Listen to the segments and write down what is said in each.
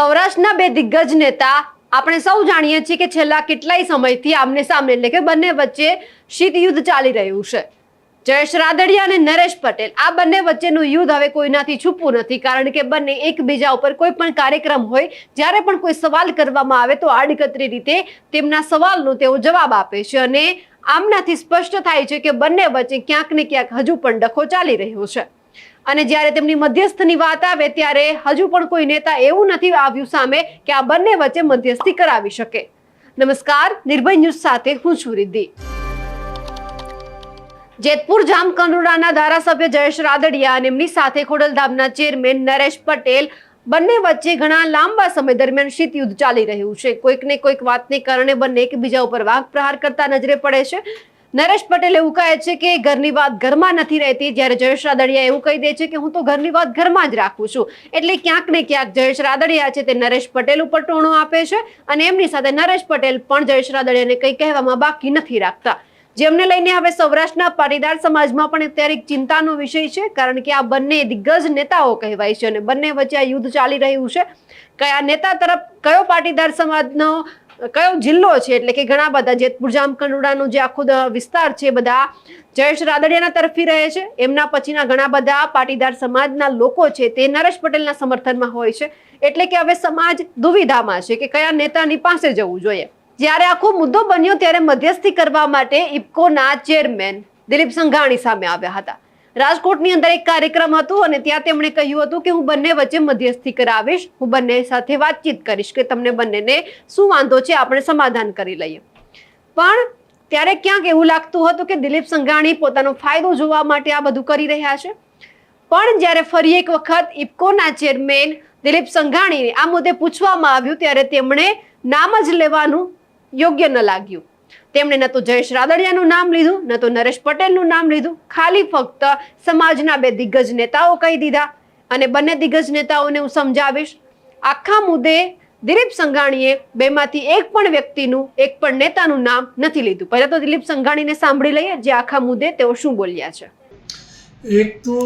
સૌરાષ્ટ્રના બે દિગ્ગજ નેતા આપણે સૌ જાણીએ છીએ કે છેલ્લા કેટલાય સમયથી આમને સામને એટલે કે બંને વચ્ચે શીત યુદ્ધ ચાલી રહ્યું છે. જયેશ રાદડિયા અને નરેશ પટેલ, આ બંને વચ્ચેનું યુદ્ધ હવે કોઈનાથી છૂપવું નથી, કારણ કે બંને એકબીજા ઉપર કોઈ પણ કાર્યક્રમ હોય, જ્યારે પણ કોઈ સવાલ કરવામાં આવે તો આડકતરી રીતે તેમના સવાલનો તેઓ જવાબ આપે છે અને આમનાથી સ્પષ્ટ થાય છે કે બંને વચ્ચે ક્યાંક ને ક્યાંક હજુ પણ ડખો ચાલી રહ્યો છે. અને જ્યારે તેમની મધ્યસ્થની વાત આવે ત્યારે હજુ પણ કોઈ નેતા એવું નથી આવ્યું સામે કે આ બંને વચ્ચે મધ્યસ્થી કરાવી શકે. નમસ્કાર, નિર્ભય ન્યૂઝ સાથે હું છું રિદ્ધિ. જેતપુર જામકંડોળાના ધારાસભ્ય જયેશ રાદડિયા અને એમની સાથે ખોડલધામના ચેરમેન નરેશ પટેલ બંને વચ્ચે ઘણા લાંબા સમય દરમિયાન શીત યુદ્ધ ચાલી રહ્યું છે. કોઈકને કોઈક વાતને કારણે બંને એકબીજા ઉપર વાઘ પ્રહાર કરતા નજરે પડે છે. નરેશ પટેલ એવું કહે છે કે ઘરની વાત ઘરમાં નથી રહેતી. જ્યારે જયેશ રાદડિયા એવું કહી દે છે કે હું તો ઘરની વાત ઘરમાં જ રાખું છું. એટલે ક્યાંક ને ક્યાંક જયેશ રાદડિયા છે તે નરેશ પટેલ ઉપર ટોણો આપે છે અને એમની સાથે નરેશ પટેલ પણ જયેશ રાદડિયાને કંઈ કહેવામાં બાકી નથી રાખતા. જેમને લઈને હવે સૌરાષ્ટ્રના પાટીદાર સમાજમાં પણ અત્યારે એક ચિંતાનો વિષય છે, કારણ કે આ બંને દિગ્ગજ નેતાઓ કહેવાય છે અને બંને વચ્ચે આ યુદ્ધ ચાલી રહ્યું છે. કયા નેતા તરફ, કયો પાટીદાર સમાજનો કયો જિલ્લો છે? એટલે કે ઘણા બધા જેતપુર, જામકંડોળાનો જે આખો વિસ્તાર છે બધા જયેશ રાદડિયાના તરફી રહે છે. એમના પછીના ઘણા બધા પાટીદાર સમાજના લોકો છે તે નરેશ પટેલના સમર્થનમાં હોય છે. એટલે કે હવે સમાજ દુવિધામાં છે કે કયા નેતાની પાસે જવું જોઈએ. જ્યારે આખો મુદ્દો બન્યો ત્યારે મધ્યસ્થી કરવા માટે ઇફકોના ચેરમેન દિલીપ સંઘાણી સામે આવ્યા હતા. રાજકોટની અંદર એક કાર્યક્રમ હતો અને ત્યાં તેમણે કહ્યું હતું કે હું બંને વચ્ચે મધ્યસ્થી કરાવીશ, હું બંને સાથે વાતચીત કરીશ કે તમને બંનેને શું વાંધો છે આપણે સમાધાન કરી લઈએ. પણ ત્યારે ક્યાંક એવું લાગતું હતું કે દિલીપ સંઘાણી પોતાનો ફાયદો જોવા માટે આ બધું કરી રહ્યા છે. પણ જ્યારે ફરી એક વખત ઇફકોના ચેરમેન દિલીપ સંઘાણીને આ મુદ્દે પૂછવામાં આવ્યું ત્યારે તેમણે નામ જ લેવાનું યોગ્ય ન લાગ્યું. તેમણે ન તો જયેશ રાદડિયાનું નામ લીધું, ન તો નરેશ પટેલનું નામ લીધું. ખાલી ફક્ત સમાજના બે દિગ્ગજ નેતાઓ કહી દીધા અને બંને દિગ્ગજ નેતાઓને હું સમજાવીશ. આખા મુદ્દે દિલીપ સંઘાણીએ બેમાંથી એક પણ વ્યક્તિનું, એક પણ નેતાનું નામ નથી લીધું. પહેલાં તો દિલીપ સંઘાણીને સાંભળી લઈએ જે આખા મુદ્દે તેઓ શું બોલ્યા છે. એક તો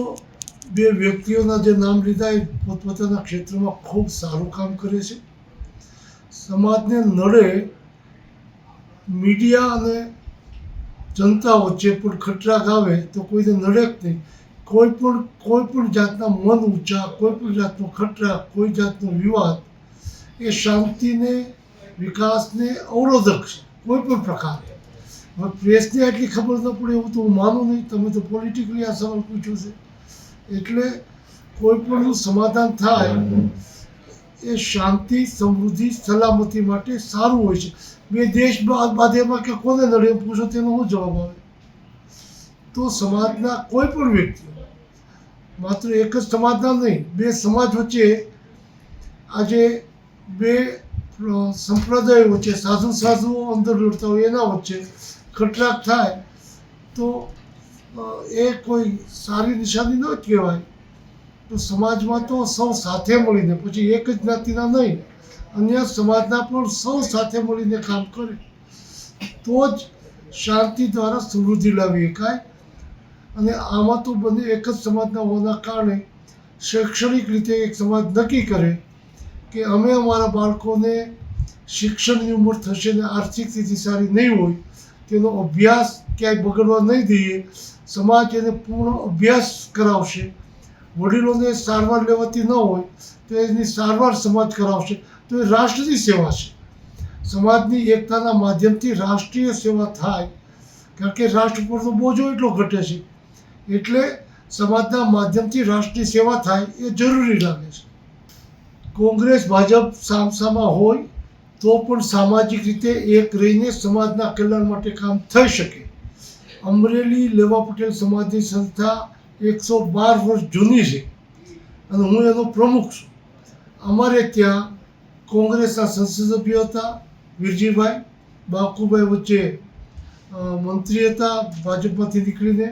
બે વ્યક્તિઓના જે નામ લીધા એ પોતપોતાના ક્ષેત્રમાં ખૂબ સારું કામ કરે છે. સમાજને નડે મીડિયા અને જનતા વચ્ચે પણ ખટરા આવે તો કોઈને નડે નહીં. કોઈ પણ કોઈ પણ જાતના મન ઊંચા, કોઈ પણ જાતનો ખટરા કોઈ જાતનો વિવાદ, એ શાંતિને, વિકાસને અવરોધક છે, કોઈ પણ પ્રકારે. હવે પ્રેસને આટલી ખબર ન પડે એવું તો હું માનું નહીં. તમે તો પોલિટિકલી આ સવાલ પૂછ્યો છે. એટલે કોઈ પણ સમાધાન થાય એ શાંતિ, સમૃદ્ધિ, સલામતી માટે સારું હોય છે. બે દેશ બાદ બાધ્યમાં કે કોને લડે પૂછો તેનો શું જવાબ આવે તો સમાજના કોઈ પણ વ્યક્તિ, માત્ર એક જ સમાજના નહીં, બે સમાજ વચ્ચે આજે બે સંપ્રદાયો વચ્ચે, સાધુ સાધુઓ અંદર લડતા હોય, એના વચ્ચે ખટરાક થાય, તો એ કોઈ સારી નિશાની ન કહેવાય. તો સમાજમાં તો સૌ સાથે મળીને, પછી એક જ જ્ઞાતિના નહીં, અન્ય સમાજના પણ સૌ સાથે મળીને કામ કરે. તો જ શાંતિ દ્વારા સમૃદ્ધિ લાવી શકાય. અને આમાં તો બંને એક જ સમાજના હોવાના કારણે શૈક્ષણિક રીતે એક સમાજ નક્કી કરે કે અમે અમારા બાળકોને શિક્ષણની ઉંમર થશે ને આર્થિક સ્થિતિ સારી નહીં હોય, તેનો અભ્યાસ ક્યાંય બગડવા નહીં દઈએ. સમાજ એને પૂર્ણ અભ્યાસ કરાવશે. વડીલોને સારવાર લેવાતી ન હોય તો એની સારવાર સમાજ કરાવશે. તો એ રાષ્ટ્રની સેવા છે. સમાજની એકતાના માધ્યમથી રાષ્ટ્રીય સેવા થાય. કારણ કે રાષ્ટ્ર પરનો બોજો એટલો ઘટે છે. એટલે સમાજના માધ્યમથી રાષ્ટ્રની સેવા થાય એ જરૂરી લાગે છે. કોંગ્રેસ, ભાજપ સામસામા હોય તો પણ સામાજિક રીતે એક રહીને સમાજના કલ્યાણ માટે કામ થઈ શકે. અમરેલી લેવા પટેલ સમાજની સંસ્થા એકસો બાર વર્ષ જૂની છે. અને હું એનો પ્રમુખ છું. અમારે ત્યાં કોંગ્રેસના સંસદ હતા, વીરજીભાઈ. બાકુભાઈ વચ્ચે મંત્રી હતા, ભાજપમાંથી નીકળીને.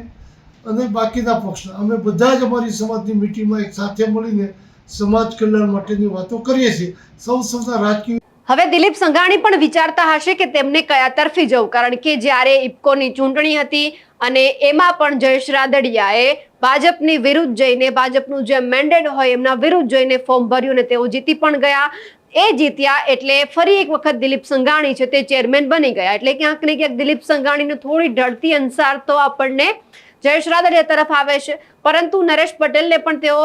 અને બાકીના પક્ષના. અમે બધા જ અમારી સમાજની મિટિંગમાં એક સાથે મળીને સમાજ કલ્યાણ માટેની વાતો કરીએ છીએ. સૌ સૌના રાજકીય હવે દિલીપ સંઘાણી પણ વિચારતા હશે કે તેમને કયા તરફી જવું? કારણ કે જ્યારે ઇફકોની ચૂંટણી હતી અને એમાં પણ જયેશ રાદડિયાએ ભાજપની વિરુદ્ધ જઈને, ભાજપનું જે મેન્ડેટ હોય એમના વિરુદ્ધ જઈને ફોર્મ ભર્યું ને તેઓ જીતી પણ ગયા. એ જીત્યા એટલે ફરી એક વખત દિલીપ સંઘાણી છે તે ચેરમેન બની ગયા. એટલે ક્યાંક ને ક્યાંક દિલીપ સંઘાણીની થોડી ઢળતી અનુસાર તો આપણને જયેશ રાદડિયા તરફ આવે છે. પરંતુ નરેશ પટેલને પણ તેઓ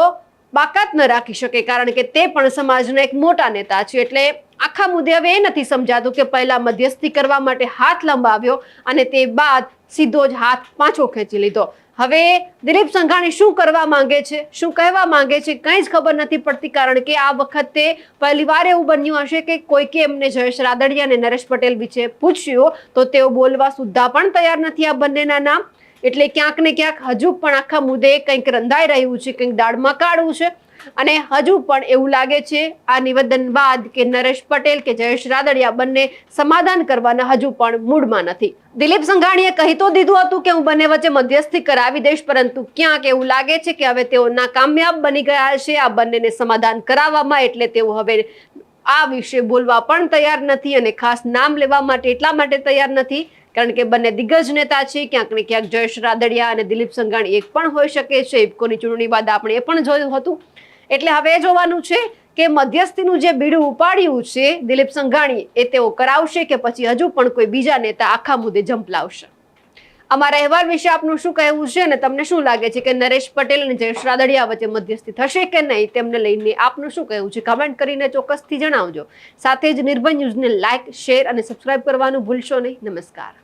બાકાત ન રાખી શકે કારણ કે તે પણ સમાજના એક મોટા નેતા છે. એટલે આખા મુદ્દે હવે એ નથી સમજાતું કે પહેલા મધ્યસ્થી કરવા માટે હાથ લંબાવ્યો અને તે બાદ સીધો જ હાથ પાછો ખેંચી લીધો. હવે દિલીપ સંઘાણી શું કરવા માંગે છે? શું કહેવા માંગે છે? કંઈ જ ખબર નથી પડતી કારણ કે આ વખતે પહેલી વાર એવું બન્યું હશે કે કોઈકે એમને જયેશ રાદડિયા અને નરેશ પટેલ વિશે પૂછ્યું તો તેઓ બોલવા સુદ્ધા પણ તૈયાર નથી આ બંનેના નામ. એટલે ક્યાંક ને ક્યાંક હજુ પણ આખા મુદ્દે કંઈક રંધાઈ રહ્યું છે, કંઈક દાળમાં કાઢવું છે. અને હજુ પણ એવું લાગે છે, આ નિવેદન બાદ કે નરેશ પટેલ કે જયેશ રાદડિયા બંને સમાધાન કરવાના હજુ પણ મૂડમાં નથી. દિલીપ સંઘાણીએ કહી તો દીધું હતું કે હું બંને વચ્ચે મધ્યસ્થી કરાવી દઈશ, પરંતુ ક્યાંક એવું લાગે છે કે હવે તેઓ નાકામયાબ બની ગયા છે. આ બંનેને સમાધાન કરાવવામાં એટલે તેઓ હવે આ વિશે બોલવા પણ તૈયાર નથી અને ખાસ નામ લેવા માટે એટલા માટે તૈયાર નથી કારણ કે બંને દિગ્ગજ નેતા છે, ક્યાંક ને ક્યાંક જયેશ રાદડિયા અને દિલીપ સંઘાણી એક પણ હોઈ શકે છે. ઇફકોની ચૂંટણી બાદ આપણે એ પણ જોયું હતું. એટલે હવે જોવાનું છે કે મધ્યસ્થીનું જે બીડું ઉપાડ્યું છે દિલીપ સંઘાણી, એ તેઓ કરાવશે કે પછી હજુ પણ કોઈ બીજા નેતા આખા મુદ્દે ઝંપલાવશે અમારા અહેવાલ વિશે આપનું શું કહેવું છે અને તમને શું લાગે છે કે નરેશ પટેલ અને જયેશ રાદડિયા વચ્ચે મધ્યસ્થી થશે કે નહીં? તેમને લઈને આપનું શું કહેવું છે? કમેન્ટ કરીને ચોક્કસથી જણાવજો. સાથે જ નિર્ભય ન્યૂઝને લાઇક શેર અને સબસ્ક્રાઇબ કરવાનું ભૂલશો નહીં. નમસ્કાર.